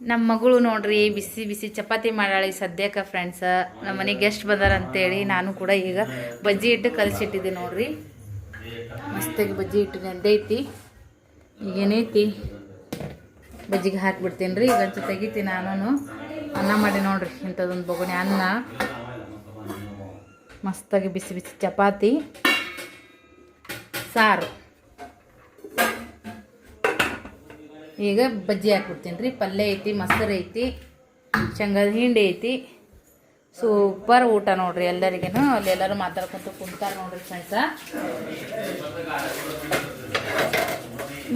ನಮ್ಮ ಮಗಳು ನೋಡ್ರಿ, ಬಿಸಿ ಬಿಸಿ ಚಪಾತಿ ಮಾಡಾಳಿ ಸದ್ಯಕ್ಕೆ ಫ್ರೆಂಡ್ಸ ನಮ್ಮ ಮನೆಗೆ ಗೆಸ್ಟ್ ಬಂದಾರ ಅಂತೇಳಿ ನಾನು ಕೂಡ ಈಗ ಬಜ್ಜಿ ಹಿಟ್ಟು ಕಲಸಿಟ್ಟಿದ್ದೆ ನೋಡ್ರಿ. ಮಸ್ತಾಗಿ ಬಜ್ಜಿ ಹಿಟ್ಟು ನೆಂದೈತಿ ಈಗೇನೈತಿ ಬಜ್ಜಿಗೆ ಹಾಕ್ಬಿಡ್ತೀನಿ ರೀ ಈಗ ಒಂಚೂರು ತೆಗಿತೀನಿ ನಾನು ಅನ್ನ ಮಾಡಿ ನೋಡ್ರಿ ಇಂಥದ್ದೊಂದು ಬೊಗಣೆ ಅನ್ನ. ಮಸ್ತಾಗಿ ಬಿಸಿ ಬಿಸಿ ಚಪಾತಿ. ಸಾರು. ಈಗ ಬಜ್ಜಿ ಹಾಕ್ಬಿಡ್ತೀನಿ ರೀ ಪಲ್ಯ ಐತಿ, ಮೊಸರು ಐತಿ, ಶೇಂಗದ ಹಿಂಡಿ ಐತಿ. ಸೂಪರ್ ಊಟ ನೋಡ್ರಿ ಎಲ್ಲರಿಗೂ ಅಲ್ಲಿ ಎಲ್ಲರೂ ಮಾತಾಡ್ಕೊಂತ ಕುಂತಾರ ನೋಡ್ರಿ ಫ್ರೆಂಡ್ಸ.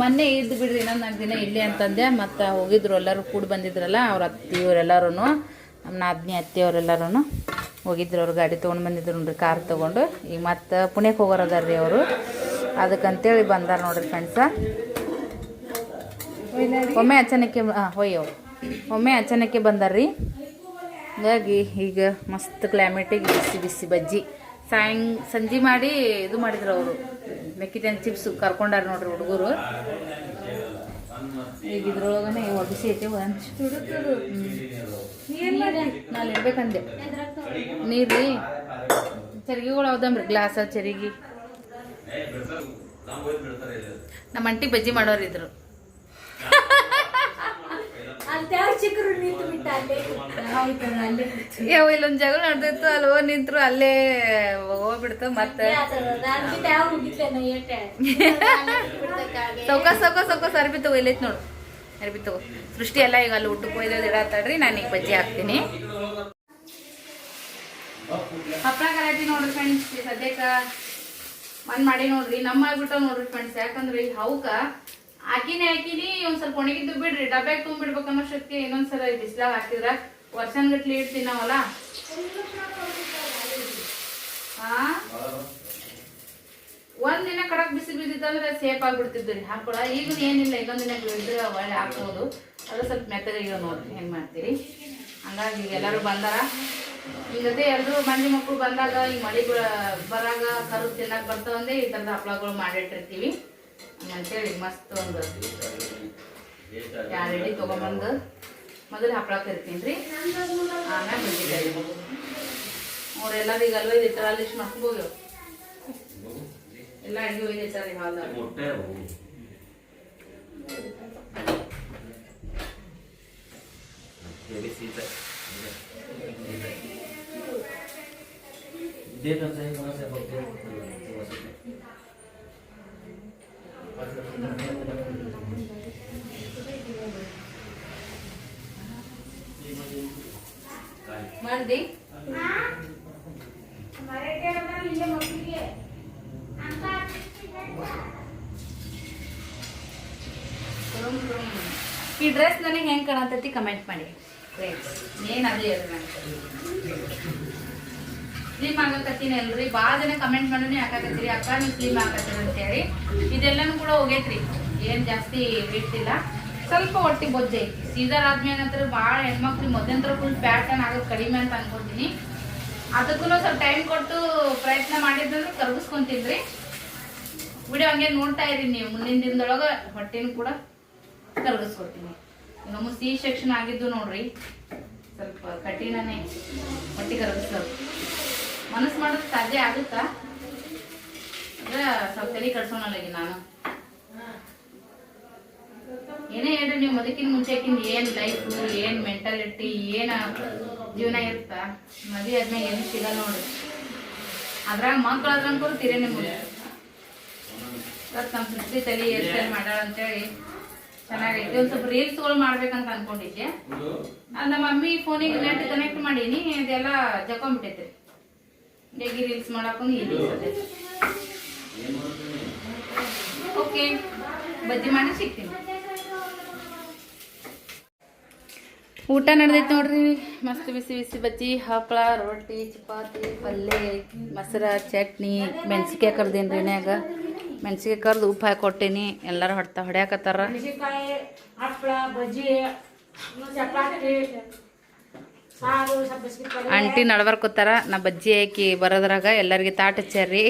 ಮೊನ್ನೆ ಇದ್ದು ಬಿಡ್ರಿ ಇನ್ನೊಂದು ನಾಲ್ಕು ದಿನ ಇಲ್ಲಿ ಅಂತಂದೆ. ಮತ್ತು ಹೋಗಿದ್ರು, ಎಲ್ಲರೂ ಕೂಡ ಬಂದಿದ್ರಲ್ಲ, ಅವ್ರ ಅತ್ತಿ ಇವರೆಲ್ಲರೂ ನಮ್ಮ ನಾದ್ನಿ ಅತ್ತೆಯವರೆಲ್ಲರೂ ಹೋಗಿದ್ರು, ಅವ್ರು ಗಾಡಿ ತೊಗೊಂಡು ಬಂದಿದ್ರು ನೋಡ್ರಿ, ಕಾರ್ ತೊಗೊಂಡು. ಈಗ ಮತ್ತೆ ಪುಣ್ಯಕ್ಕೆ ಹೋಗೋರದಾರ ರೀ ಅವರು. ಅದಕ್ಕಂತೇಳಿ ಬಂದಾರ ನೋಡ್ರಿ ಫ್ರೆಂಡ್ಸ. ಒಮ್ಮೆ ಅಚಾನಕ್ಕೆ ಹಾಂ ಹೋಯ್ಯವ್ ಒಮ್ಮೆ ಅಚಾನಕ್ಕೆ ಬಂದಾರ್ರಿ. ಹಾಗಾಗಿ ಈಗ ಮಸ್ತ್ ಕ್ಲೈಮೇಟಿಗೆ ಬಿಸಿ ಬಿಸಿ ಬಜ್ಜಿ. ಸಾಯಂ, ಸಂಜೆ ಮಾಡಿ ಇದು ಮಾಡಿದ್ರು ಅವರು. ಮೆಕ್ಕಿತೆನ್ ಚಿಪ್ಸ್ ಕರ್ಕೊಂಡಾರ ನೋಡ್ರಿ ಹುಡುಗರು. ಈಗ ಇದ್ರೊಳಗನೆ ಬಿಸಿ ಐತೆ ನಾನು ಇರ್ಬೇಕಂದೆ. ನೀರ್ರಿ. ಚರಿಗಿಗಳು ಅವದಮ್ರಿ ಗ್ಲಾಸ, ಚರಿಗಿ. ನಮ್ಮ ಅಂಟಿ ಬಜ್ಜಿ ಮಾಡೋರು ಇದ್ರು. ಯಾವ ಇಲ್ಲೊಂದ್ ಜಗಳ ನಡೆದಿತ್ತು ಅಲ್ವೋ ನಿಂತ್ರು ಅಲ್ಲೇ ಹೋಗ್ಬಿಡ್ತು ಮತ್ತೆ. ಸೌಕ ಸೌಕ ಸೌಕ ಸರ್ಬಿ ತಗೋ ಇಲ್ಲೈತ್ ನೋಡು. ಅರ್ಬಿ ತಗೋ. ಸೃಷ್ಟಿ ಎಲ್ಲ ಈಗ ಅಲ್ಲಿ ಊಟಕ್ಕೆ ಒಯ್ದು ಇಡತ್ತಾಡ್ರಿ ನಾನು ಈಗ ಬಜ್ಜಿ ಹಾಕ್ತೀನಿ. ಹಪ್ಪಳ ಕರಾಟಿ ನೋಡ್ರಿ ಫ್ರೆಂಡ್ಸ್ ಸದ್ಯಕ್ಕ. ಒಂದ್ ಮಾಡಿ ನೋಡ್ರಿ ನಮ್ಮ ಆಗ್ಬಿಟ್ಟ ನೋಡ್ರಿ ಫ್ರೆಂಡ್ಸ್ ಯಾಕಂದ್ರೆ ಈಗ ಹೌಕ ಹಾಕಿನಿ ಹಾಕಿನಿ ಒಂದ್ ಸ್ವಲ್ಪ ಒಣಗಿದ್ದು ಬಿಡ್ರಿ. ತುಂಬಿಡ್ಬೇಕು ಅನ್ನೋ ಶಕ್ತಿ ಇನ್ನೊಂದ್ಸಲ ಬಿಸಿಲಾಗ ಹಾಕಿದ್ರ ವರ್ಷನ್ಗಟ್ಲಿ ಇಡ್ತೀನಿ ನಾವಲ್ಲ? ಹಾ ಒಂದ್ ದಿನ ಕಡಕ್ ಬಿಸಿ ಬಿದ್ದಿತ್ತಂದ್ರೆ ಸೇಫ್ ಆಗ್ಬಿಡ್ತಿದ್ರಿ ಹಾಕೊಳ. ಈಗ ಏನಿಲ್ಲ, ಇನ್ನೊಂದ್ ದಿನ ಒಳ್ಳೆ ಹಾಕ್ಬೋದು. ಅದು ಸ್ವಲ್ಪ ಮೆತ್ತಗೆ ನೋಡ್ರಿ, ಹೆಂಗ್ ಮಾಡ್ತೀರಿ? ಹಂಗಾಗಿ ಎಲ್ಲರೂ ಬಂದಾರ? ಈಗ ಅದೇ ಎಲ್ರು ಮಂದಿ ಮಕ್ಕಳು ಬಂದಾಗ, ಈ ಮಳಿ ಬರಾಗ ಕರು ತಿನ್ನಕ್ ಬರ್ತಾವಂದೇ ಈ ತರದ ಹಪ್ಪಳಗಳು ಮಾಡಿಟ್ಟಿರ್ತೀವಿ ಅಂತೇಳಿ ಮಸ್ತ್ ಒಂದು. ಎರಡು ಎಡಿ ತಗೊಂಬಂದು. ಮೊದಲು ಹಪ್ಪಳ ಕರಿತೀನಿ ರೀ ಆಮೇಲೆ ಬಜ್ಜಿಕಾಯಿ ಅವ್ರೆಲ್ಲರೂ ಈಗ ಅಲ್ವ ಇದಿರ್ತಾರ ಅಲ್ಲಿ ಇಷ್ಟು ಮಕ್ಕಳು ಹೋಗ್ಯವ ಎಲ್ಲ ಅಡಿಗೆ ಒಯ್ದಿರ್ತಾರೆ ರೀ ಹಾಲ್ದಾಗ ಮಾಡ್ದಿ ಈ ಡ್ರೆಸ್ ನನಗೆ ಹೆಂಗೆ ಕಾಣತೈತಿ ಕಮೆಂಟ್ ಮಾಡಿ. ಏನು ಅದೇ ಹೇಳ್ರಿ ನನಗೆ ಸ್ಲಿಮ್ ಆಗಕತ್ತೀನಿ ಅಲ್ರಿ? ಭಾಳ ಜನ ಕಮೆಂಟ್ ಮಾಡೋನೇ ಹಾಕಾಕತ್ತೀರಿ ಅಕ್ಕ, ನೀವು ಸ್ಲಿಮ್ ಅಂತ ಅಂತೇಳಿ ಇದೆಲ್ಲನೂ ಕೂಡ ಹೋಗೈತ್ರಿ. ಏನು ಜಾಸ್ತಿ ಬಿಟ್ಟಿಲ್ಲ ಸ್ವಲ್ಪ ಹೊಟ್ಟೆ ಬೊಜ್ಜೆ. ಐತಿ ಸೀಸರ್ ಆದ್ಮೇಲೆ ಭಾಳ ಹೆಣ್ಮಕ್ಳು ಮೊದಲಂತರ ಫುಲ್ ಪ್ಯಾಟರ್ನ್ ಆಗೋದು ಕಡಿಮೆ ಅಂತ ಅನ್ಕೊಂತೀನಿ. ಅದಕ್ಕೂ ಸ್ವಲ್ಪ ಟೈಮ್ ಕೊಟ್ಟು ಪ್ರಯತ್ನ ಮಾಡಿದ್ರು ಕರ್ಗಿಸ್ಕೊಂತಿದ್ರಿ. ವಿಡಿಯೋ ಹಂಗೆ ನೋಡ್ತಾ ಇರಿ ನೀವು. ಮುಂದಿನ ದಿನದೊಳಗೆ ಹೊಟ್ಟೆನೂ ಕೂಡ ಕರ್ಗಿಸ್ಕೊತೀನಿ ನಮ್ಮ ಸಿ ಸೆಕ್ಷನ್ ಆಗಿದ್ದು ನೋಡ್ರಿ. ಸ್ವಲ್ಪ ಕಠಿಣನೇ. ಹೊಟ್ಟೆ ಕರಗಿಸೋದು ಮನಸ್ಸು ಮಾಡೋದು ಸಾಧ್ಯ ಆಗುತ್ತಾ? ಅಂದ್ರೆ ಸ್ವಲ್ಪ ತಲೆ ಕಳ್ಸೋಣಿ ನಾನು. ಏನೇ ಹೇಳ್ರಿ ನೀವು ಮದಕಿನ ಮುಂಚೆಕಿಂದ ಏನ್ ಲೈಫ್ ಏನ್ ಮೆಂಟಾಲಿಟಿ ಏನ ಜೀವನ ಇರುತ್ತ? ಮದುವೆ ಆದ್ಮೇಲೆ ಏನು ಸಿಗಲ್ಲ ನೋಡ್ರಿ ಅದ್ರಾಗ ಅದ್ರಂಗ್ ಕೂಡ ತೀರೇ ನಿಮಗೆ. ಇವತ್ತು ನಮ್ಮ ಸೃಷ್ಟಿ ತಲೆ ಹೇರ್ ಸ್ಟೈಲ್ ಮಾಡ್ಯಾಳ ಅಂತೇಳಿ ಚೆನ್ನಾಗೈತಿ. ಒಂದ್ ಸ್ವಲ್ಪ ರೀಲ್ಸ್ಗಳು ಮಾಡ್ಬೇಕಂತ ಅನ್ಕೊಂಡಿದ್ದೆ. ನಮ್ಮ ಮಮ್ಮಿ ಫೋನಿಗೆ ನೆಟ್ ಕನೆಕ್ಟ್ ಮಾಡೀನಿ ಅದೆಲ್ಲ ಜಕೊಂಬಿಟ್ಟೈತ್ರಿ ಹೇಗೆ ರೀಲ್ಸ್ ಮಾಡಕೊಂಡು ಇಲ್ಲಿ ಓಕೆ ಬಜ್ಜಿ ಮಾಡಿ ಸಿಗ್ತೀನಿ. ಊಟ ನಡೆದೈತೆ ನೋಡ್ರಿ. ಮಸ್ತ್ ಬಿಸಿ ಬಿಸಿ ಬಜ್ಜಿ, ಹಪ್ಪಳ, ರೊಟ್ಟಿ, ಚಪಾತಿ ಪಲ್ಯ ಮೊಸರ, ಚಟ್ನಿ ಮೆಣಸಿಕಾಯಿ ಕರ್ದೇನು ಎಣ್ಯಾಗ ಮೆಣಸಿಗೆ ಕರ್ದು ಉಪ್ಪು ಹಾಕಿ ಕೊಟ್ಟೇನಿ. ಎಲ್ಲರೂ ಹೊಡ್ತಾ ಹೊಡ್ಯಾಕತ್ತಾರ. ಬಜ್ಜಿ ಚಪಾತಿ. ಆಂಟಿ ನಡ್ಬರ್ಕೋತಾರ ನಾ ಬಜ್ಜಿ ಹಾಕಿ ಬರೋದ್ರಾಗ ಎಲ್ಲರಿಗೆ ತಾಟ ಹಚ್ಚಾರ್ರಿ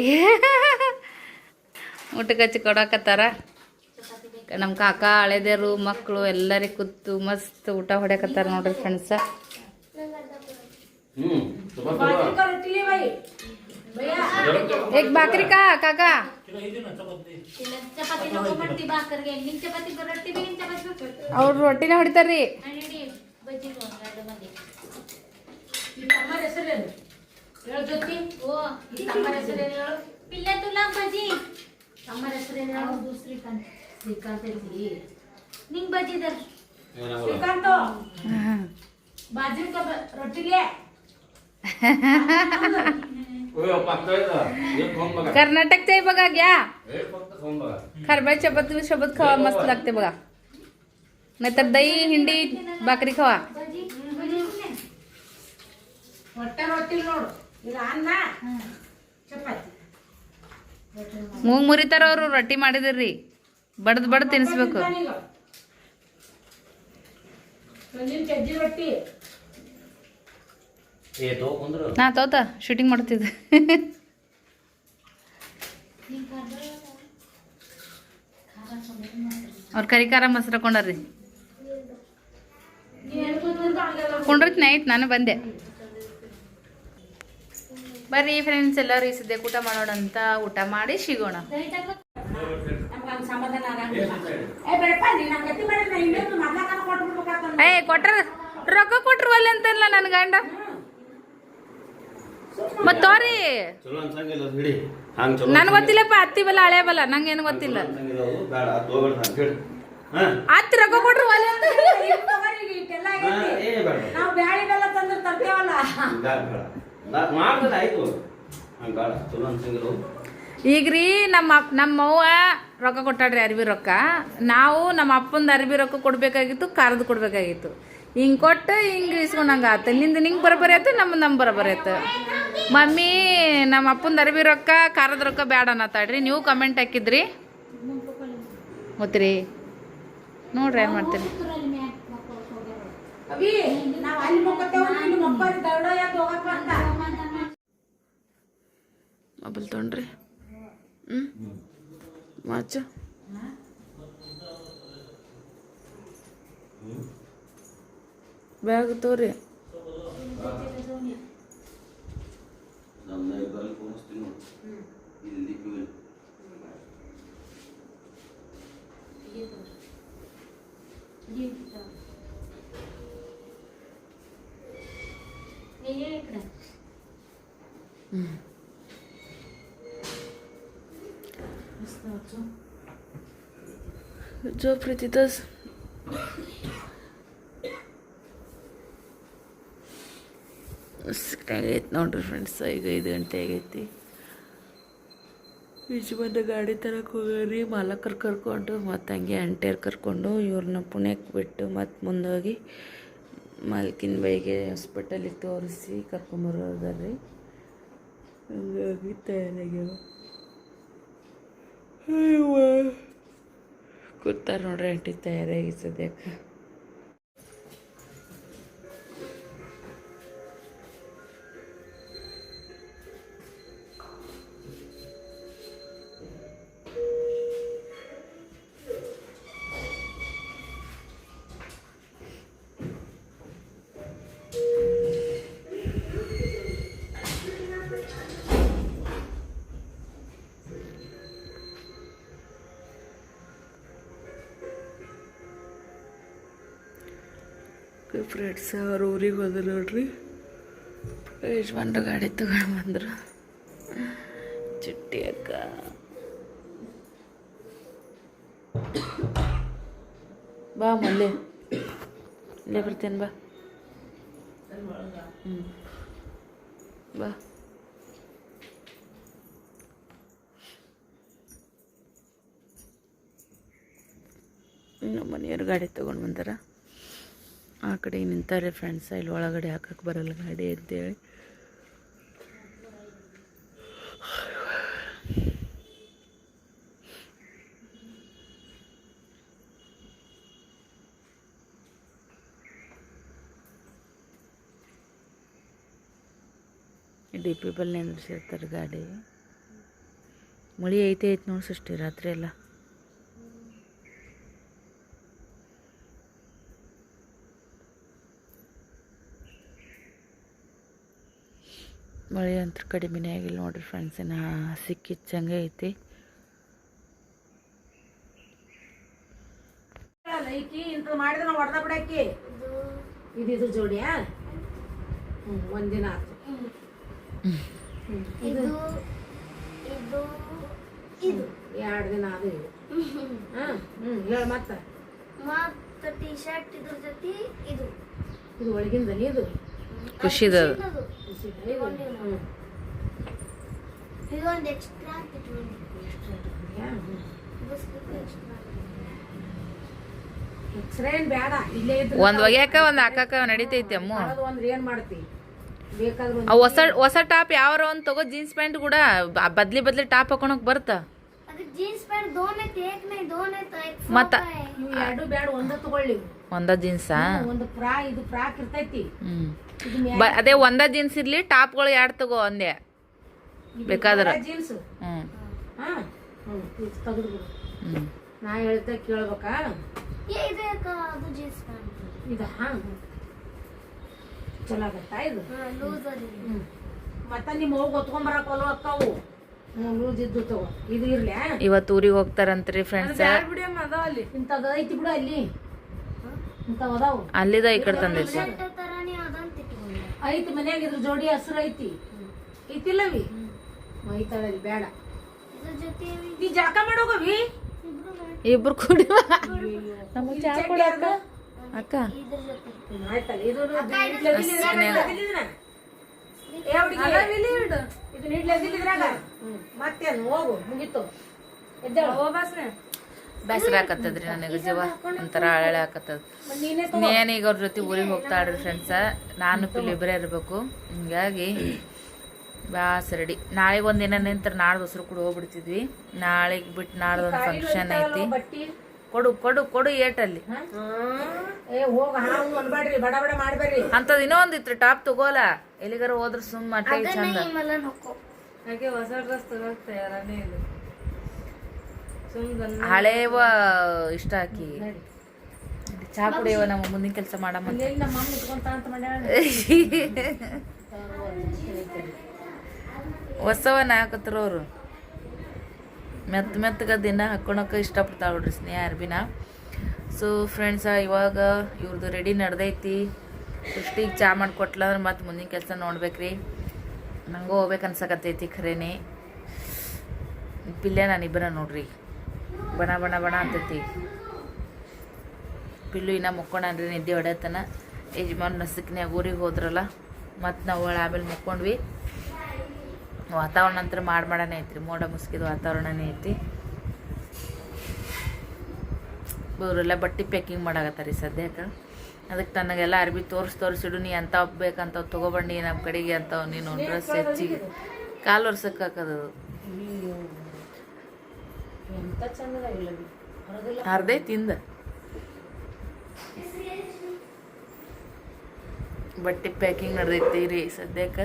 ಊಟಕ್ಕೆ ಹಚ್ಚಿ ಕೊಡಕತ್ತಾರ ನಮ್ಮ ಕಾಕ ಹಳೆದೇರು ಮಕ್ಕಳು ಎಲ್ಲರಿಗೆ ಕೂತು ಮಸ್ತ್ ಊಟ ಹೊಡ್ಯಾಕತ್ತಾರ ನೋಡ್ರಿ ಫ್ರೆಂಡ್ಸ हम्म सुबह बाजरी सुबह का रोटी ले भाई भैया एक भाकरी का काका ಚಪಾತಿ नको म्हणती भाकर घे निघ चपाती बरडती बी चपाती बरडती ಅವ್ರು ರೊಟ್ಟಿನ ಹೊಡಿತಾರ್ರಿ ಹೆಸರೇನು ಹೇಳು ಜ್ಯೋತಿ हो ಈ ತಮ್ಮರ ಹೆಸರೇನು ಹೇಳು पिल्ल्या तुला भजी ತಮ್ಮರ ಹೆಸರೇನು ಹೇಳು दुसरी पण ಶ್ರೀಕಾಂತ್ ಐತಿ निघ भजी दर ಶ್ರೀಕಾಂತ್ ಬಾಜರಿ का ब- रोटी ले ओए पातळ आहे का एक खाऊन बघा कर्नाटकचे आहे बघा घ्या एक फक्त खाऊन बघा खरब्या चपाती सोबत खावा मस्त लागते बघा नाहीतर दही हिंडी भाकरी खावा भजी भजी कुठे? ಹೊಟ್ಟೆ ರೊಟ್ಟಿ ನೋಡು. ಇದು ಅನ್ನ. ಚಪಾತಿ. ಮೂಗ್ ಮುರಿತಾರ ಅವರು ರೊಟ್ಟಿ ಮಾಡಿದಿರ್ರಿ ಬಡದ್ ಬಡದ್ ತಿನ್ಸ್ಬೇಕು. ನಾ ತೋತ ಶೂಟಿಂಗ್ ಮಾಡ್ತಿದ್ದೆ. ಅವ್ರ ಕರಿಕಾರ ಮೊಸರು ಕೊಂಡ್ರಿ ಕೊಂಡ್ರಿ ಆಯ್ತು ನಾನು ಬಂದೆ. ಬರ್ರಿ ಫ್ರೆಂಡ್ಸ್ ಎಲ್ಲರೂ ಈ ಸದ್ಯಕ್ಕೆ ಊಟ ಮಾಡೋಣ ಅಂತ ಊಟ ಮಾಡಿ ಸಿಗೋಣ. ಏ ಕೊಟ್ರ ರೊಕ್ಕ ಕೊಟ್ರು ಅಲ್ಲ ಅಂತಲ್ಲ ನನ್ ಗಂಡ? ಮತ್ ತೋರಿ. ನನ್ ಗೊತ್ತಿಲ್ಲಪ್ಪ ಅತ್ತಿ ಬಲ್ಲ ಹಳೆ ಬಲ್ಲ ನಂಗೇನು ಗೊತ್ತಿಲ್ಲ. ಅತ್ತಿ ರೊಕ್ಕ ಕೊಟ್ರು ಒಲ್ಲ ಅಂತ ಈಗ ಈಗ್ರಿ ನಮ್ಮ ಅಪ್- ನಮ್ಮ ಅವ್ವ ರೊಕ್ಕ ಕೊಟ್ಟಾಡ್ರಿ ಅರ್ಬಿ ರೊಕ್ಕ. ನಾವು ನಮ್ಮ ಅಪ್ಪಂದು ಅರ್ಬಿ ರೊಕ್ಕ ಕೊಡ್ಬೇಕಾಗಿತ್ತು ಕಾರದ ಕೊಡ್ಬೇಕಾಗಿತ್ತು. ಹಿಂಗೆ ಕೊಟ್ಟು ಹಿಂಗೆ ಇಸ್ಕೊಂಡಂಗೆ ಆತ. ನಿಂದು ನಿಂಗೆ ಆಯ್ತು ನಮ್ಮ ನಮ್ಮ ಆಯ್ತು ಮಮ್ಮಿ, ನಮ್ಮ ಅಪ್ಪಂದು ಅರ್ಬಿ ರೊಕ್ಕ, ಖಾರದ ರೊಕ್ಕ ಬೇಡ ಅನ್ನತ್ತಾಡ್ರಿ ನೀವು ಕಮೆಂಟ್ ಹಾಕಿದ್ರಿ. ಗೊತ್ತ್ರಿ ನೋಡ್ರಿ ಏನು ಮಾಡ್ತೀರಿ? ನಾವ್ ಅಲ್ಲಿ ಮಕ್ಕಳ ದರ್ಡ ಯಾಕೆ ಅಂತ ಮೊಬೈಲ್ ತೊಗೊಂಡ್ರಿ ಹ್ಮ್? ಬ್ಯಾಗ್ ತೋರಿ. Zo, frietitas. ಆಗೈತೆ ನೋಡ್ರಿ ಫ್ರೆಂಡ್ಸ್ ಈಗ ಐದು ಗಂಟೆ ಆಗೈತಿ. ಈಚೆ ಬಂದ ಗಾಡಿ ತರಕ್ಕೆ ಹೋಗ್ರಿ ಮಾಲಕರು ಕರ್ಕೊಂಡು ಮತ್ತು ಹಂಗೆ ಅಂಟೇರ್ ಕರ್ಕೊಂಡು ಇವ್ರನ್ನ ಪುಣ್ಯಕ್ಕೆ ಬಿಟ್ಟು ಮತ್ತು ಮುಂದೋಗಿ ಮಾಲ್ಕಿನ ಬೈಗೆ ಹಾಸ್ಪಿಟಲಿಗೆ ತೋರಿಸಿ ಕರ್ಕೊಂಬರೋದ್ರಿ ಹಂಗಾಗಿ ತಯಾರಾಗ್ಯಾವ. ಕೂತಾರ ನೋಡ್ರಿ ಆಂಟಿ ತಯಾರಾಗಿ ಸದ್ಯಕ್ಕೆ. ಫ್ರೆಂಡ್ಸ್, ಅವ್ರ ಊರಿಗೆ ಹೋದ್ರು ನೋಡ್ರಿ. ಯಜಮಾನ್ರು ಗಾಡಿ ತಗೊಂಡು ಬಂದರು. ಚಿಟ್ಟಿ ಅಕ್ಕ. ಬಾ ಮಲ್ಲೆ. ಇಲ್ಲೇ ಬರ್ತೇನೆ, ಬಾ. ಹ್ಞೂ ಬಾ ನಮ್ಮ ಮನೆಯವ್ರು ಗಾಡಿ ತೊಗೊಂಡು ಬಂದಾರ ಆ ಕಡೆ ನಿಂತಾರೆ ಫ್ರೆಂಡ್ಸ್ ಇಲ್ಲಿ ಒಳಗಡೆ ಹಾಕಕ್ಕೆ ಬರಲ್ಲ ಗಾಡಿ ಅಂತೇಳಿ. ಡಿ ಪಿ ಬಲ್ಲಿ ನಿಂದ್ರಿಸಿರ್ತಾರೆ ಗಾಡಿ. ಮಳೆ ಐತೆ ಐತೆ ನೋಡಿ ಸೃಷ್ಟಿ, ರಾತ್ರಿ ಎಲ್ಲ. ಮಳೆ ಅಂತೂ ಕಡಿಮೆನೇ ಆಗಿಲ್ಲ ನೋಡ್ರಿ ಫ್ರೆಂಡ್ಸ್ ಇನ್ನು ಸಿಕ್ಕಿಚ್ಚಂಗೆ ಐತಿ. ಮಾಡಿದ್ರೆ ನಾವು ಹೊಡೆದ ಬಿಡಾಕಿ ಇದು ಇದು ಜೋಡಿಯಾ ಹ್ಞೂ ಒಂದಿನ ಆಯ್ತು ಇದು ಇದು ಇದು ಎರಡು ದಿನ ಅದು ಇದು. ಹಾಂ ಹ್ಞೂ ಹೇಳ ಮತ್ತೆ. ಮತ್ತ ಟಿ ಶರ್ಟ್ ಇದ್ರ ಜೊತೆ ಇದು. ಇದು ಒಳಗಿಂದಲ್ಲಿ ಇದು. ಖುಷಿದ. ಒಂದ್ ಒಗ್ಯಾಕ ಒಂದ್ ಹಾಕಾಕ ನಡೀತೈತಿ ಅಮ್ಮ. ಹೊಸ ಹೊಸ ಟಾಪ್ ಯಾವ್ರ ಒಂದ್ ತಗೋ ಜೀನ್ಸ್ ಪ್ಯಾಂಟ್ ಕೂಡ ಬದ್ಲಿ ಬದ್ಲಿ ಟಾಪ್ ಹಾಕೊಳಕ್ ಬರ್ತ. ಮತ್ತ ಒಂದ ಜೀನ್ಸ್? ಒಂದು ಪ್ರಾ ಇದು ಪ್ರಾಕ್ ಇರ್ತೈತಿ. ಅದೇ ಒಂದ ಜೀನ್ಸ್ ಇರ್ಲಿ ಟಾಪ್ಗಳು ಎರಡು ತಗೋ ಒಂದೇ ಬೇಕಾದ್ರೆ. ಜೀನ್ಸ್? ಹ್ಞೂ ಹ್ಞೂ ನಾ ಕೇಳ್ಬೇಕಾ? ಇವತ್ತು ಊರಿಗೆ ಹೋಗ್ತಾರಂತ್ರಿ ಫ್ರೆಂಡ್ಸ್ ಅಲ್ಲಿ. ಅಲ್ಲಿದ ಈ ಕಡೆ ತಂದೈತಿ ಐತಿ ಮನ್ಯಾಗ ಇದ್ರ ಜೋಡಿ ಹಸ್ರು ಐತಿ. ಐತಿಲ್ಲವಿ? ಐತಾಳಲ್ಲಿ ಬೇಡ. ಇದ್ರ ಜೊತೆ ನೀ ಜಳಕ ಮಾಡೋಗವಿ? ಇಬ್ರು ಕುಡಿ ನಮಗೆ ಚಾ ಅಕ್ಕ. ಇದ್ರಾಗ. ಮತ್ತೇನು ಹೋಗು ಮುಗೀತು. ಎದ್ದೇಳು. ಬೇಸರ ಆಕತ್ತದ್ರಿ ನನಗೆ ಜೀವ. ಒಂಥರ ಅಳಳೆ ಆಕತ್ತದ. ಈಗ ಅವ್ರ ಜೊತೆ ಊರಿಗೆ ಹೋಗ್ತಾಳ್ರಿ ಫ್ರೆಂಡ್ಸ ನಾನು ಪಿಲಿಬ್ರೆ ಇರಬೇಕು. ಹಿಂಗಾಗಿ ಬಾಸರಡಿ ನಾಳೆಗೆ ಒಂದಿನ ನಿಂತರ ನಾಳೆ ಹೊಸರು ಕೂಡ ಹೋಗ್ಬಿಡ್ತಿದ್ವಿ. ನಾಳೆಗೆ ಬಿಟ್ಟು ನಾಳೆ ಒಂದು ಫಂಕ್ಷನ್ ಐತಿ. ಕೊಡು ಕೊಡು ಕೊಡು ಏಟಲ್ಲಿ. ಅಂತದ್ ಇನ್ನೂ ಇತ್ತು ಟಾಪ್ ತಗೋಲ. ಎಲ್ಲಿಗಾರ ಹೋದ್ರೆ ಸುಮ್ಮ ಚಂದ. ಹಾಗೆ ಹೊಸ ಹಳೇವ ಇಷ್ಟ ಹಾಕಿ ಚಹಾ ಕುಡಿಯವ ನಮ್ಮ ಮುಂದಿನ ಕೆಲಸ ಮಾಡಮ್ಮ ಹೊಸವ ಹಾಕತ್ರ ಅವರು. ಮೆತ್ತ ಮೆತ್ತಗ ದಿನ ಹಾಕೊಳಕ್ಕೆ ಇಷ್ಟಪಡ್ತಾಳೆ ನೋಡ್ರಿ ಸ್ನೇಹ ಅರ್ಬಿನ. ಸೊ ಫ್ರೆಂಡ್ಸ ಇವಾಗ ಇವ್ರದ್ದು ರೆಡಿ ನಡೆದೈತಿ. ಸೃಷ್ಟಿಗೆ ಚಾ ಮಾಡಿಕೊಟ್ಲ ಅಂದ್ರೆ ಮತ್ತೆ ಮುಂದಿನ ಕೆಲಸ ನೋಡ್ಬೇಕ್ರಿ. ನಂಗೂ ಹೋಗ್ಬೇಕು ಅನ್ಸಕತ್ತೈತಿ ಖರೇನೆ. ಪಿಲ್ಲೆ ನಾನಿಬ್ಬರ ನೋಡ್ರಿ. ಬಣ ಬಣ ಬಣ ಅಂತೈತಿ. ಪಿಲ್ಲು ಇನ್ನ ಮುಕ್ಕೊಂಡ್ರಿ ನಿದ್ದೆ ಹೊಡೆತನ ಯಜಮಾನ್ ನಸಕ್ನ್ಯಾಗ ಊರಿಗೆ ಹೋದ್ರಲ್ಲ ಮತ್ತು ನಾವು ಒಳ ಆಮೇಲೆ ಮುಕ್ಕೊಂಡ್ವಿ. ವಾತಾವರಣ ಅಂತರ ಮಾಡ್ ಮಾಡನೇ ಐತ್ರಿ, ಮೋಡ ಮುಸ್ಕಿದ ವಾತಾವರಣನೇ ಐತಿ. ಇವರೆಲ್ಲ ಬಟ್ಟೆ ಪ್ಯಾಕಿಂಗ್ ಮಾಡಾಕತ್ತಾರಿ ಸದ್ಯಕ್ಕೆ ಅದಕ್ಕೆ ನನಗೆಲ್ಲ ಅರ್ಬಿ ತೋರಿಸಿ ತೋರಿಸಿಡು ನೀ ಅಂಥವು ಬೇಕಂತ ತೊಗೊಬಂಡಿ ನಮ್ಮ ಕಡೆಗೆ ಅಂಥವು ನೀನು ಡ್ರೆಸ್ ಹೆಚ್ಚಿಗೆ. ಕಾಲು ಹಾಕೋದು ಎಂತ ಚಂದದ ಇಲ್ಲ ಹೊರಗೆಲ್ಲ ಅರ್ಧೇ ತಿಂದ. ಬಟ್ಟೆ ಪ್ಯಾಕಿಂಗ್ ನಡೆದೈತಿ ರೀ ಸದ್ಯಕ್ಕೆ.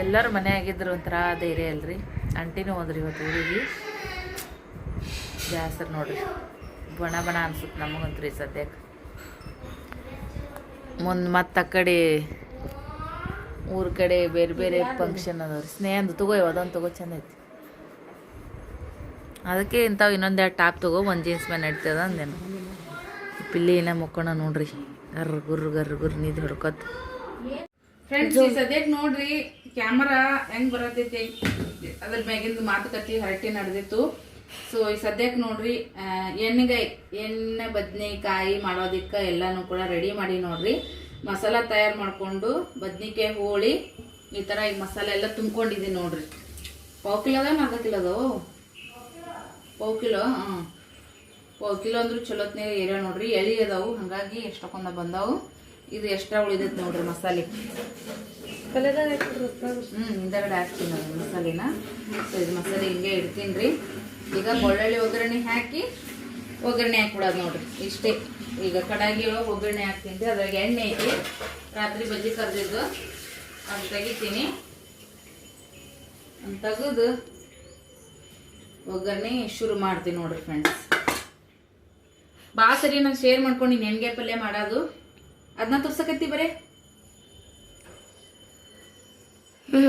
ಎಲ್ಲರೂ ಮನೆ ಆಗಿದ್ರು ಒಂಥರ ಧೈರ್ಯ ಅಲ್ರಿ ಅಂಟಿನೂ ಹೋದ್ರಿ ಇವತ್ತು ಊರಿಗೆ. ಜಾಸ್ತಿ ನೋಡ್ರಿ. ಬಣ ಬಣ ಅನ್ಸುತ್ತೆ ನಮಗಂತ್ರಿ ಸದ್ಯಕ್ಕೆ. ಮುಂದೆ ಮತ್ತೆ ಆ ಕಡೆ ಊರ ಕಡೆ ಬೇರೆ ಬೇರೆ ಫಂಕ್ಷನ್ ಅದಾವ್ರಿ ಸ್ನೇಹಂದು ತಗೋ ಅದೊಂದು ತಗೋ ಚಂದ ಐತಿ. ಅದಕ್ಕೆ ಇಂಥವು ಇನ್ನೊಂದೆರಡು ಟಾಪ್ ತಗೋ ಒಂದು ಜೀನ್ಸ್ ಮೇಲೆ ನಡೀತದ ಅಂದೇನು. ಪಿಲ್ಲಿ ಏನ ಮುಕ್ಕೋಣ ನೋಡ್ರಿ. ಗರ್ ಗುರ್ ಗರ್ ಗುರ್ ನಿದ್ ಹೊಡ್ಕೊತ್. ಫ್ರೆಂಡ್ಸ್ ಈ ಸದ್ಯಕ್ಕೆ ನೋಡ್ರಿ ಕ್ಯಾಮರಾ ಹೆಂಗ್ ಬರತೈತಿ? ಅದ್ರ ಮ್ಯಾಗಿಂದ ಮಾತುಕತೆ ಹರಟಿ ನಡೆದಿತ್ತು. ಸೊ ಈ ಸದ್ಯಕ್ಕೆ ನೋಡ್ರಿ ಎಣ್ಣೆಗಾಯಿ ಎಣ್ಣೆ ಬದನೆಕಾಯಿ ಮಾಡೋದಿಕ್ಕ ಎಲ್ಲಾನು ಕೂಡ ರೆಡಿ ಮಾಡಿ ನೋಡ್ರಿ. ಮಸಾಲ ತಯಾರು ಮಾಡಿಕೊಂಡು ಬದ್ನಿಕಾಯಿ ಹೋಳಿ ಈ ಥರ ಈಗ ಮಸಾಲೆ ಎಲ್ಲ ತುಂಬ್ಕೊಂಡಿದ್ದೀನಿ ನೋಡ್ರಿ. ಪಾವು ಕಿಲೋ ಅದ ಅರ್ಧ ಕಿಲೋದು ಪಾವು ಕಿಲೋ, ಹಾಂ. ಪಾವು ಕಿಲೋ ಅಂದ್ರೆ ಚಲೋತ್ನಾಗ ಏರಿಯಾ ನೋಡ್ರಿ. ಎಳಿ ಅದಾವು, ಹಾಗಾಗಿ ಎಷ್ಟೊಂದ ಬಂದಾವು. ಇದು ಎಷ್ಟ್ರ ಉಳಿದೈತೆ ನೋಡ್ರಿ ಮಸಾಲೆ. ಹ್ಞೂ ಹಿಂದಗಡೆ ಹಾಕ್ತೀನಿ ಅದು ಮಸಾಲೆನ. ಸೊ, ಇದು ಮಸಾಲೆ ಹಿಂಗೆ ಇಡ್ತೀನಿ ರೀ. ಈಗ ಬೆಳ್ಳುಳ್ಳಿ ಒಗ್ಗರಣೆ ಹಾಕಿ ಒಗ್ಗರಣೆ ಹಾಕ್ಬಿಡೋದು ನೋಡ್ರಿ, ಇಷ್ಟೇ. ಈಗ ಕಡಾಗಿ ಒಳಗೆ ಒಗ್ಗರಣೆ ಹಾಕ್ತೀನಿ. ಅದ್ರಾಗ ಎಣ್ಣೆ ಐತಿ ರಾತ್ರಿ ಬಜ್ಜಿ ಕರೆದಿದ್ದು ಅದು ತೆಗಿತೀನಿ. ತೆಗೆದು ಒಗ್ಗರಣೆ ಶುರು ಮಾಡ್ತೀನಿ ನೋಡ್ರಿ ಫ್ರೆಂಡ್ಸ್ ಬಾ ಸರಿ ನಾನು ಶೇರ್ ಮಾಡ್ಕೊಂಡು ನೆನ್ಗೆ ಪಲ್ಯ ಮಾಡೋದು. ಅದನ್ನ ತೋರ್ಸಕತ್ತಿ ಬರೇ.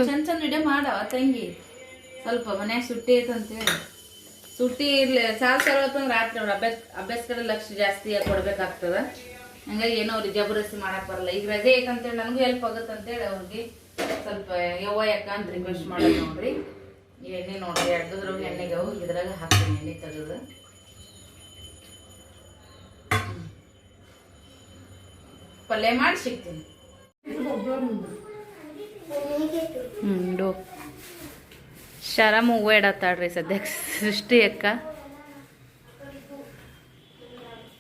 ಚಂದ ಚಂದ ವಿಡಿಯೋ ಮಾಡವ ತಂಗಿ. ಸ್ವಲ್ಪ ಮನ್ಯಾಗ ಸುಟ್ಟಿ ಐತೆ ಅಂತೇಳಿ ಸುಟ್ಟಿ ಇರ್ಲಿ, ಸಾಲ್ ಸರ್ವತ್ತಂದ್ರೆ ರಾತ್ರಿ ಅವ್ರ ಅಭ್ಯಾಸ ಅಭ್ಯಾಸ ಕಡೆ ಲಕ್ಷ್ಯ ಜಾಸ್ತಿ ಕೊಡ್ಬೇಕಾಗ್ತದ. ಹಂಗಾಗಿ ಏನೋ ಅವ್ರಿಗೆ ಜಬರ್ದಸ್ತಿ ಮಾಡಕ್ ಬರಲ್ಲ. ಈಗ ರಜೆ ಯಾಕಂತೇಳಿ ನನಗೂ ಹೆಲ್ಪ್ ಆಗುತ್ತೆ ಅಂತೇಳಿ ಅವ್ರಿಗೆ ಸ್ವಲ್ಪ ಯವ್ವ ಯಾಕ ಅಂತ ರಿಕ್ವೆಸ್ಟ್ ಮಾಡೋದು ನೋಡ್ರಿ. ಎಣ್ಣೆ ನೋಡ್ರಿ ಅಡ್ಡದ್ರ ಎಣ್ಣೆಗೆ ಅವು ಇದ್ರಾಗ ಹಾಕ್ತೀನಿ, ಎಣ್ಣೆ ತೆಗೆದು. ಪಲ್ಯ ಮಾಡಿ ಸಿಗ್ತೀನಿ. ಹ್ಞೂ ಶರಮ್ ಹೂವು ಇಡತ್ತಾಳ್ರಿ ಸದ್ಯಕ್ಕೆ. ಸೃಷ್ಟಿ ಅಕ್ಕ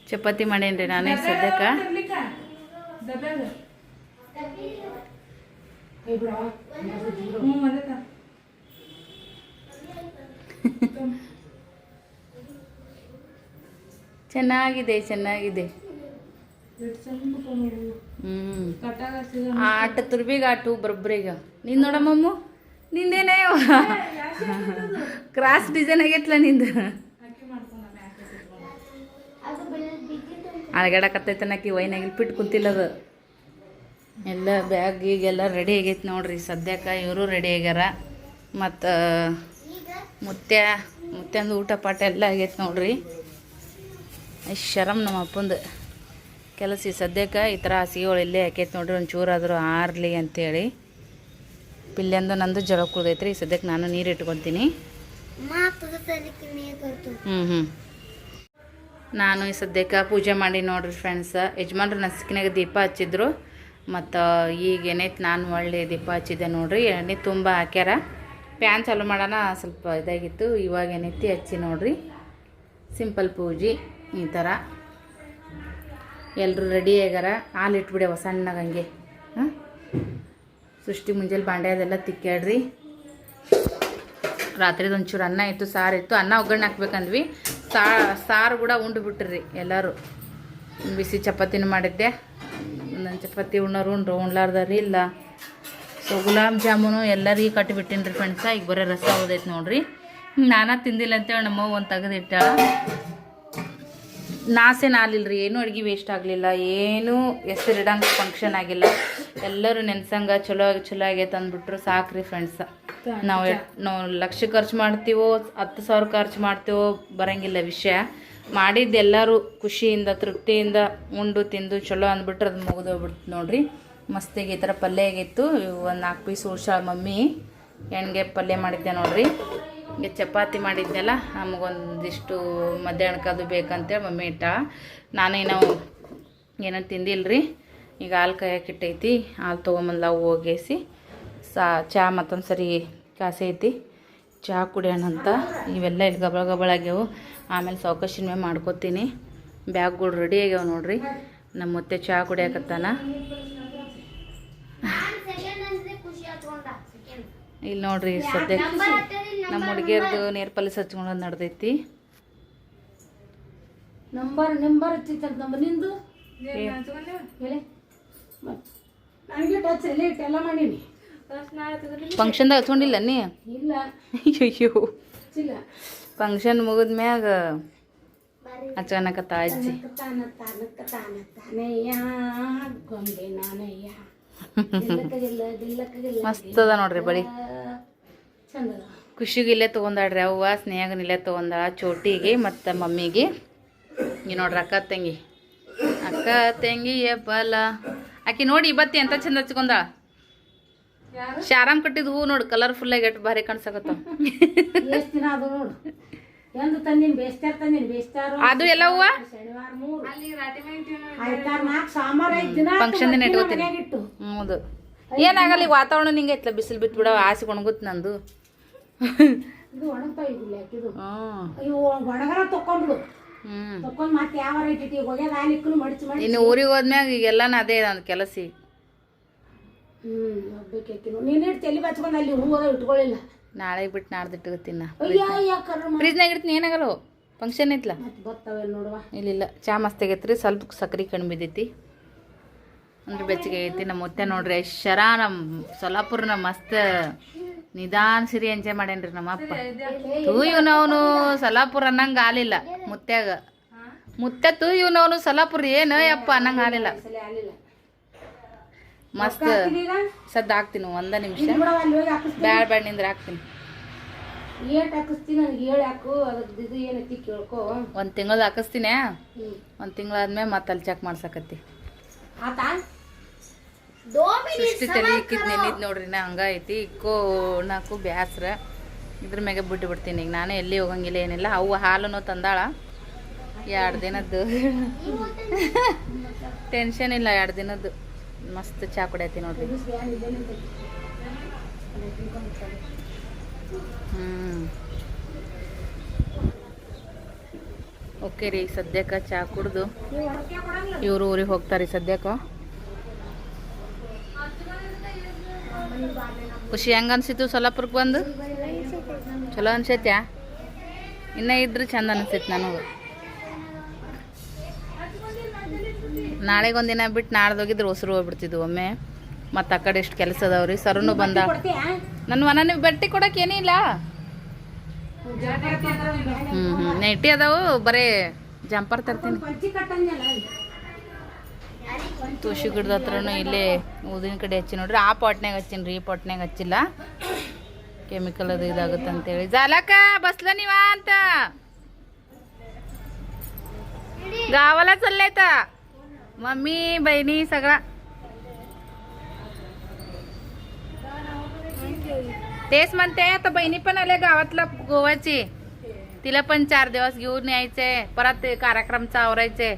ಚಪಾತಿ ಮಾಡೇನ್ರಿ ನಾನೇ ಸದ್ಯಕ್ಕ. ಚೆನ್ನಾಗಿದೆ ಚೆನ್ನಾಗಿದೆ. ಹ್ಮ್. ಆಟ ತುರ್ಬಿಗ ಆಟು ಬರೊಬ್ರಿಗ. ನೀನು ನೋಡಮ್ಮಮ್ಮು. ನಿಂದೇನೇ? ಕ್ರಾಸ್ ಡಿಸೈನ್ ಆಗೈತ್ಲ ನಿಂದು? ಅಳಗಾಡಕತ್ತೈತನಕಿ ವೈನಾಗ ಕುಂತಿಲ್ಲ ಅದು ಎಲ್ಲ ಬ್ಯಾಗ್ ಈಗೆಲ್ಲ ರೆಡಿ ಆಗೈತೆ ನೋಡ್ರಿ. ಸದ್ಯಕ್ಕೆ ಇವರು ರೆಡಿ ಆಗ್ಯಾರ. ಮತ್ತು ಮುತ್ಯ ಮುತ್ಯಂದು ಊಟ ಪಾಠ ಎಲ್ಲ ಆಗೈತೆ ನೋಡ್ರಿ. ಅಷ್ಟ್ ಶರಮ್ ನಮ್ಮ ಅಪ್ಪಂದು. ಕೆಲಸ ಈ ಸದ್ಯಕ್ಕೆ ಈ ಥರ ಹಸಿಗೆಗಳು ಇಲ್ಲೇ ಹಾಕೈತೆ ನೋಡ್ರಿ. ಒಂಚೂರಾದರೂ ಆರಲಿ ಆರ್ಲಿ ಅಂತೇಳಿ. ಪಿಲ್ಲೆಂದು ನಂದು ಜಳ ಕುಡ್ದೈತ್ರಿ, ಈ ಸದ್ಯಕ್ಕೆ ನಾನು ನೀರು ಇಟ್ಕೊತೀನಿ. ಹ್ಞೂ ಹ್ಞೂ ನಾನು ಈ ಸದ್ಯಕ್ಕೆ ಪೂಜೆ ಮಾಡಿ ನೋಡ್ರಿ ಫ್ರೆಂಡ್ಸ್ ಯಜಮಾನ್ರು ನಸಿಕಿನಾಗ ದೀಪ ಹಚ್ಚಿದ್ರು. ಮತ್ತು ಈಗ ಏನೈತೆ ನಾನು ಒಳ್ಳೆ ದೀಪ ಹಚ್ಚಿದ್ದೆ ನೋಡ್ರಿ. ಎಣ್ಣೆ ತುಂಬ ಹಾಕ್ಯಾರ. ಪ್ಯಾನ್ ಚಾಲು ಮಾಡೋಣ, ಸ್ವಲ್ಪ ಇದಾಗಿತ್ತು. ಇವಾಗ ಏನೈತಿ ಹಚ್ಚಿ ನೋಡ್ರಿ. ಸಿಂಪಲ್ ಪೂಜೆ, ಈ ಥರ ಎಲ್ಲರೂ ರೆಡಿ ಆಗ್ಯಾರ. ಹಾಲು ಇಟ್ಬಿಡ್ಯವ ಸಣ್ಣಗೆ ಹಂಗೆ. ಹಾಂ? ಸೃಷ್ಟಿ ಮುಂಜಾನೆ ಬಾಂಡೆ ಅದೆಲ್ಲ ತಿಕ್ಕಾಡ್ರಿ ರಾತ್ರಿದು ಒಂಚೂರು ಅನ್ನ ಇತ್ತು, ಸಾರು ಇತ್ತು. ಅನ್ನ ಒಗ್ಗರಣೆ ಹಾಕ್ಬೇಕಂದ್ವಿ. ಸಾ, ಸಾರು ಕೂಡ ಉಂಡು ಬಿಟ್ರಿ ಎಲ್ಲರೂ. ಬಿಸಿ ಚಪಾತಿನೂ ಮಾಡಿದ್ದೆ. ಒಂದೊಂದು ಚಪಾತಿ ಉಣ್ಣೋರು, ಉಂಡ್ರು ಉಣ್ಲಾರ್ದಾರಿ ಇಲ್ಲ. ಸೊ ಗುಲಾಬ್ ಜಾಮೂನು ಎಲ್ಲರಿಗೆ ಕಟ್ಟಿಬಿಟ್ಟಿನಿ ರೀ ಫ್ರೆಂಡ್ಸ ಈಗ ಬರೋ ರಸ ಹೋದೈತೆ ನೋಡ್ರಿ. ನಾನಾ ತಿಂದಿಲ್ಲ ಅಂತೇಳಿ ನಮ್ಮವ್ವ ಒಂದು ನಾಸೇನು ನಾಸೆ ರೀ ಏನೂ ಅಡ್ಗೆ ವೇಸ್ಟ್ ಆಗಲಿಲ್ಲ. ಏನೂ ಹೆಸರಿಡಂಗೆ ಫಂಕ್ಷನ್ ಆಗಿಲ್ಲ. ಎಲ್ಲರೂ ನೆನ್ಸಂಗ ಚಲೋ ಆಗಿ ಚಲೋ ಆಗೈತೆ ಅಂದ್ಬಿಟ್ರು ಸಾಕ್ರಿ ಫ್ರೆಂಡ್ಸ್ ನಾವು ನಾವು ಲಕ್ಷ ಖರ್ಚು ಮಾಡ್ತೀವೋ ಹತ್ತು ಸಾವಿರ ಖರ್ಚು ಮಾಡ್ತೀವೋ ಬರಂಗಿಲ್ಲ ವಿಷಯ. ಮಾಡಿದ್ದು ಎಲ್ಲರೂ ಖುಷಿಯಿಂದ ತೃಪ್ತಿಯಿಂದ ಉಂಡು ತಿಂದು ಚಲೋ ಅಂದ್ಬಿಟ್ರೆ ಅದು ಮುಗಿದೋಗ್ಬಿಡ್ತು ನೋಡ್ರಿ. ಮಸ್ತಿಗೆ ಈ ಥರ ಪಲ್ಯ ಆಗಿತ್ತು. ಒಂದು ನಾಲ್ಕು ಪೀಸ್ ಉಷಾ ಮಮ್ಮಿ. ಎಣ್ಗೆ ಪಲ್ಯ ಮಾಡಿದ್ದೆ ನೋಡ್ರಿ. ಈಗ ಚಪಾತಿ ಮಾಡಿದ್ನಲ್ಲ ನಮಗೊಂದಿಷ್ಟು ಮಧ್ಯಾಹ್ನಕ್ಕೆ ಅದು ಬೇಕಂತೇಳಿ ಮಮ್ಮಿ ಇಟ್ಟ. ನಾನೇನೋ ಏನೋ ತಿಂದಿಲ್ರಿ. ಈಗ ಹಾಲು ಕಾಯಕ್ಕೆ ಇಟ್ಟೈತಿ ಹಾಲು ತೊಗೊಂಬಂದ್ಲ ಹೋಗೇಸಿ ಸಾ ಚಹಾ ಮತ್ತೊಂದು ಸರಿ ಕಾಸೈತಿ ಚಹಾ ಕುಡಿಯೋಣ ಅಂತ. ಇವೆಲ್ಲ ಇಲ್ಲಿ ಗಬಳ ಗಬಳ ಆಗ್ಯಾವು. ಆಮೇಲೆ ಸಾವಕಾಶಿನ ಮೇಲೆ ಮಾಡ್ಕೋತೀನಿ. ಬ್ಯಾಗ್ಗಳು ರೆಡಿ ಆಗ್ಯಾವ ನೋಡ್ರಿ. ನಮ್ಮ ಮತ್ತೆ ಚಹಾ ಕುಡಿಯಕತ್ತಾನ. ಇಲ್ಲಿ ನೋಡ್ರಿ ಸದ್ಯ ನಮ್ಮ ಹುಡುಗಿಯರ್ದು ನೇರ್ ಪಲ್ಲಿ ಹಚ್ಕೊಂಡು ನಡೆದೈತಿ. ನಂಬರ್ ನಂಬರ್ ನಂಬರ್ ನಿಂದು? ಹೇಳಿ ನನಗೆ ಟಚ್ ಎಲ್ಲ ಇಟ್ಟೆಲ್ಲ ಮಾಡೀನಿ ಫಂಕ್ಷನ್ದಾಗ ಹಚ್ಕೊಂಡಿಲ್ಲ ನೀ? ಇಲ್ಲ. ಅಯ್ಯೋ ಫಂಕ್ಷನ್ ಫಂಕ್ಷನ್ ಮುಗಿದ್ಮ್ಯಾಗ ಹಚ್ಕೊಳಕತ್ತ ಅಜ್ಜಿ ಮಸ್ತ್ ಅದ ನೋಡ್ರಿ ಬಳಿ. ಖುಷಿಗೆ ಇಲ್ಲೇ ತೊಗೊಂಡಾಡ್ರಿ ಅವ್ವ ಸ್ನೇಹಗನ ಇಲ್ಲೇ ತೊಗೊಂಡಾಳ ಚೋಟಿಗೆ ಮತ್ತು ಮಮ್ಮಿಗೆ. ಈ ನೋಡ್ರಿ ಅಕ್ಕ ತಂಗಿ. ಅಕ್ಕ ತಂಗಿ ಬಲ. ಆಕಿ ನೋಡಿ ಇವತ್ತಿ ಎಂತ ಚಂದ ಹಚ್ಕೊಂಡ ಶಾರಾಮ್ ಕಟ್ಟಿದ ಹೂ ನೋಡಿ ಕಲರ್ಫುಲ್ ಆಗಿ ಎಟ್ ಭಾರಿ ಕಾಣಿಸಕತ್ತ ಎಷ್ಟ್ ದಿನ ಅದು ಎಲ್ಲ ಹೂವ? ಶನಿವಾರ ಮೂರು. ಆಯ್ತಾರ ನಾಲ್ಕು ಸಾಂಬಾರ್ ಐದು ದಿನ ಫಂಕ್ಷನ್ ದಿನ ಇಟ್ಕೋತೀನಿ. ಇಟ್ಟು ಹೌದು. ಏನಾಗಲ್ಲ ಈಗ ವಾತಾವರಣ ನಿಂಗೆ ಐತ್ಲ ಬಿಸಿಲು ಬಿತ್ತು ಬಿಡ ಆಸೆ ಒಣಗುತ್ತ ನಂದು. ಹ್ಞೂ ತಕೊಂಡ್ ಮತ್ತೆ ಯಾವ ರೇಟ್ ಇಟ್ಟು ಹೋಗ್ಯದ ಆಲಿಕ್ಕೂ ಮಡಿಚಿ ಮಾಡಿ ಇನ್ನು ಊರಿಗೆ ಹೋದ್ಮ್ಯಾಗ ಈಗೆಲ್ಲನ ಅದೇ ನನ್ನ ಕೆಲಸ ಹ್ಮ್ ಹೋಗ್ಬೇಕೈತಿ ನೀನ್ ಇಟ್ಟು ತಲೆ ಬಚ್ಕೊಂಡ್ ಅಲ್ಲಿ ಹೂ ಇಟ್ಕೊಳ್ಳಿಲ್ಲ ನಾಳೆ ಬಿಟ್ಟು ನಾಡ್ದು ಇಟ್ಕೋತೀನಿ ಫ್ರಿಜ್ನಾಗ ಇಡ್ತೀನಿ ಏನಾಗಲ್ಲ ಫಂಕ್ಷನ್ ಐತ್ಲ? ಮತ್ತೆ ಬರ್ತಾವೆ ನೋಡುವ. ಇಲ್ಲಿಲ್ಲ. ಚಾ ಮಸ್ತ್ ಆಗೈತ್ರಿ ಸ್ವಲ್ಪ ಸಕ್ರೆ ಕಡಿಮೆ ಬಿದ್ದೈತಿ. ಅಂದ್ರೆ ಬೆಚ್ಚಗೆ ಐತಿ ನಮ್ಮ ಮುತ್ತೆ ನೋಡ್ರಿ. ಶರಾ ನಮ್ಮ ಸೊಲಾಪುರ್ನ ಮಸ್ತ್ ನಿಧಾನ ಸಿರಿ ಎಂಜಾಯ್ ಮಾಡೇನ್ರಿ ನಮ್ಮಪ್ಪ. ತೂ ಸಲಾಪುರ ಅವನು ಸೊಲಾಪುರ ಅನ್ನಂಗೆ ಆಲಿಲ್ಲ ಮುತ್ಯಾಗ. ತೂ ಇವನವನು ಸಲಾಪುರ ಏನು ಯಪ್ಪ ಅನ್ನಂಗೆ ಆಲಿಲ್ಲ. ಮಸ್ತ್ ಸದ್ದು ಹಾಕ್ತೀನಿ ಒಂದ ನಿಮಿಷ. ಬ್ಯಾಡ ಬ್ಯಾಡ ನಿಂದ್ರ ಹಾಕ್ತೀನಿ. ಒಂದ್ ಹಾಕಿಸ್ತೀನಿ ನನಗೆ ಒಂದ್ ಹಾಕು ಅದಕ್ಕೆ ಇದು ಒಂದು ತಿಂಗಳು ಹಾಕಿಸ್ತೀನಿ ಒಂದು ತಿಂಗಳಾದ್ಮೇಲೆ ಮತ್ತೆ ಅಲ್ಲಿ ಚೆಕ್ ಮಾಡ್ಸಕತ್ತಿ. ಆತಾ? ಸೃಷ್ಟಿ ತಲೆ ಇಕ್ಕಿದ್ ನೆನ್ನಿದ್ ನೋಡ್ರಿ ನಾ ಹಂಗ ಐತಿ ಇಕ್ಕೋ ನಾಕು ಬ್ಯಾಸ್ರ. ಇದ್ರ ಮ್ಯಾಗ ಬಿಟ್ಟು ಬಿಡ್ತೀನಿ ಈಗ. ನಾನು ಎಲ್ಲಿ ಹೋಗಂಗಿಲ್ಲ ಏನಿಲ್ಲ. ಅವು ಹಾಲನ್ನು ತಂದಾಳ. ಎರಡು ದಿನದ್ದು. ಟೆನ್ಷನ್ ಇಲ್ಲ ಎರಡು ದಿನದ್ದು. ಮಸ್ತ್ ಚಾ ಕುಡಿಯತಿ ನೋಡ್ರಿ. ಹ್ಮ್. ಓಕೆ ರೀ ಸದ್ಯಕ್ಕ ಚಾ ಕುಡ್ದು. ಇವರು ಊರಿಗೆ ಹೋಗ್ತಾರೆ ಸದ್ಯಕ್ಕೆ? ಖುಷಿ ಹೆಂಗ ಅನ್ಸಿತ್ತು ಸೊಲ್ಲಾಪುರಕ್ಕೆ ಬಂದು? ಚಲೋ ಅನ್ಸೈತ್ಯಾ? ಇನ್ನ ಇದ್ರೆ ಚಂದ ಅನಿಸ್ತೈತಿ ನನಗೆ. ನಾಳೆಗೆ ಒಂದಿನ ಬಿಟ್ಟು ನಾಡ್ದು ಹೋಗಿದ್ರೆ ಹೊಸರು ಹೋಗ್ಬಿಡ್ತಿದ್ವು ಒಮ್ಮೆ. ಮತ್ತೆ ಆ ಕಡೆ ಎಷ್ಟು ಕೆಲಸ ಅದಾವ್ರಿ. ಸರನು ಬಂದ. ನನ್ನ ಮನ ಬೆಟ್ಟಿ ಕೊಡಕ್ಕೆ ಏನಿಲ್ಲ ಹ್ಞೂ ಹ್ಞೂ ನೆಟ್ಟಿ ಅದಾವು, ಬರೀ ಜಂಪರ್ ತರ್ತೀನಿ. ತುಳಸಿ ಗಿಡದ ಹತ್ರನೂ ಇಲ್ಲೇ ಊದಿನ ಕಡೆ ಹಚ್ಚಿ ನೋಡ್ರಿ ಆ ಪಾಟ್ನ್ಯಾಗ ಹಚ್ಚಿನಿ ರೀ ಈ ಪಾಟ್ನ್ಯಾಗ ಹಚ್ಚಿಲ್ಲ ಕೆಮಿಕಲ್ ಅದು ಇದಾಗುತ್ತೆ ಅಂತೇಳಿ ಜಾಲಕ ಬಸ್ಲ ನೀವ ಅಂತ गावाला चाललंय तर मम्मी बहिणी सगळा तेच म्हणते आता बहिणी पण आल्या गावातला गोवाची तिला पण चार दिवस घेऊन यायचे परत ते कार्यक्रमचा आवरायचे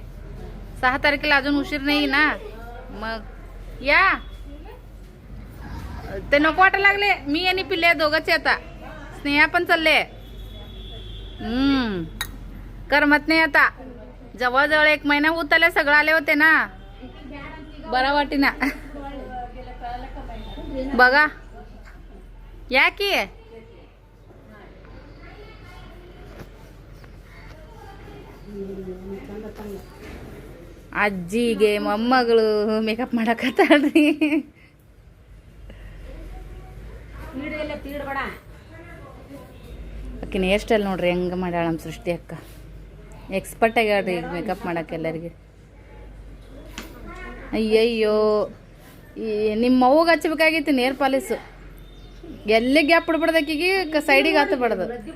सहा तारखेला अजून उशीर नाही ना? मग या. ते नको वाटायला लागले. मी आणि पिल्ले दोघंच आता. स्नेहा पण चालले. हम्म. करमत नाही आता. जवळजवळ एक महिना उतरले सगळं आले होते ना? बरा वाटीना. बघा. या की. ಅಜ್ಜಿಗೆ ಮೊಮ್ಮಗಳು ಮೇಕಪ್ ಮಾಡಕತ್ತಾಳ್ರಿ. ಆಕಿನ ಹೇರ್ ಸ್ಟೈಲ್ ನೋಡ್ರಿ ಹೆಂಗೆ ಮಾಡ್ಯಾಳ ನಮ್ಮ ಸೃಷ್ಟಿ ಅಕ್ಕ. ಎಕ್ಸ್ಪರ್ಟ್ ಆಗ್ಯಾಳ್ರಿ ಈಗ ಮೇಕಪ್ ಮಾಡಕ್ಕೆ ಎಲ್ಲರಿಗೆ. ಅಯ್ಯಯ್ಯೋ ಈ ನಿಮ್ಮ ಅವ್ವಗೆ ಹಚ್ಚಬೇಕಾಗಿತ್ತು ನೇರ್ ಪಾಲಿಸು ಎಲ್ಲಿ ಗ್ಯಾಪ್ ಬಿಡ್ಬಾರ್ದು ಆಕಿಗೆ ಸೈಡಿಗೆ ರದ್ದಿ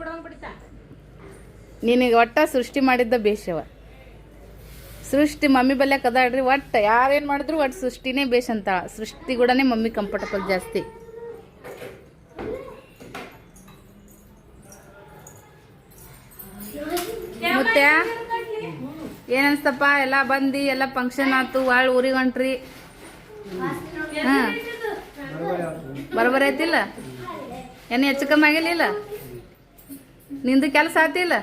ನಿನಗೆ ಒಟ್ಟ ಸೃಷ್ಟಿ ಮಾಡಿದ್ದ ಬೇಷವ ಸೃಷ್ಟಿ ಮಮ್ಮಿ ಬಲ್ಯಾಕ ಕದಾಡ್ರಿ ಒಟ್ಟು ಯಾರೇನು ಮಾಡಿದ್ರು ಒಟ್ಟು ಸೃಷ್ಟಿನೇ ಬೇಷ್ ಅಂತ. ಸೃಷ್ಟಿ ಕೂಡನೇ ಮಮ್ಮಿ ಕಂಫರ್ಟಬಲ್ ಜಾಸ್ತಿ. ಮತ್ತೆ? ಏನನ್ಸ್ತಪ್ಪ ಎಲ್ಲ ಬಂದು, ಎಲ್ಲ ಫಂಕ್ಷನ್ ಆತು ಭಾಳ ಊರಿಗೆ ಹೊಂಟ್ರಿ? ಹಾಂ. ಐತಿಲ್ಲ ಏನು ಹೆಚ್ಚು ಕಮ್ಮಿ ಆಗಿಲ್ಲ? ನಿಂದು ಕೆಲಸ ಆತಿಲ್ಲ?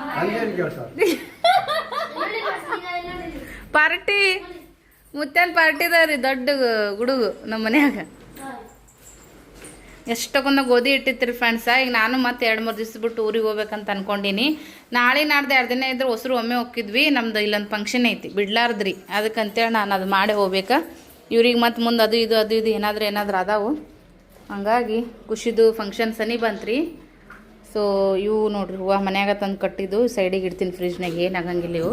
ಪಾರ್ಟಿ ಮುತ್ತನ್ ಪಾರ್ಟಿ ಅದಾವ್ರಿ ದೊಡ್ಡ ಗುಡುಗು ನಮ್ಮ ಮನ್ಯಾಗ. ಎಷ್ಟಕ್ಕೊಂದ ಗೋಧಿ ಇಟ್ಟಿತ್ರಿ ಫ್ರೆಂಡ್ಸ ಈಗ ನಾನು ಮತ್ತೆ ಎರಡು ಮೂರು ದಿವ್ಸ ಬಿಟ್ಟು ಊರಿಗೆ ಹೋಗ್ಬೇಕಂತ ಅನ್ಕೊಂಡಿನಿ. ನಾಳೆ ನಾಡ್ದು ಎರಡು ದಿನ ಇದ್ರೆ ಹೊಸರು ಒಮ್ಮೆ ಹೋಗಿದ್ವಿ ನಮ್ದು ಇಲ್ಲೊಂದು ಫಂಕ್ಷನ್ ಐತಿ, ಬಿಡ್ಲಾರ್ದ್ರಿ. ಅದಕ್ಕಂತೇಳಿ ನಾನು ಅದು ಮಾಡಿ ಹೋಗ್ಬೇಕು. ಇವ್ರಿಗೆ ಮತ್ತೆ ಮುಂದೆ ಅದು ಇದು ಅದು ಇದು ಏನಾದ್ರೂ ಏನಾದ್ರು ಅದಾವು. ಹಂಗಾಗಿ ಖುಷಿದು ಫಂಕ್ಷನ್ ಸನಿ ಬಂತ್ರಿ. ಸೊ ಇವು ನೋಡ್ರಿ ಹೂವು ಮನ್ಯಾಗ ತಂದು ಕಟ್ಟಿದ್ದು ಸೈಡಿಗೆ ಇಡ್ತೀನಿ ಫ್ರಿಜ್ನಾಗ ಏನಾಗಂಗಿಲ್ಲ ಇವು.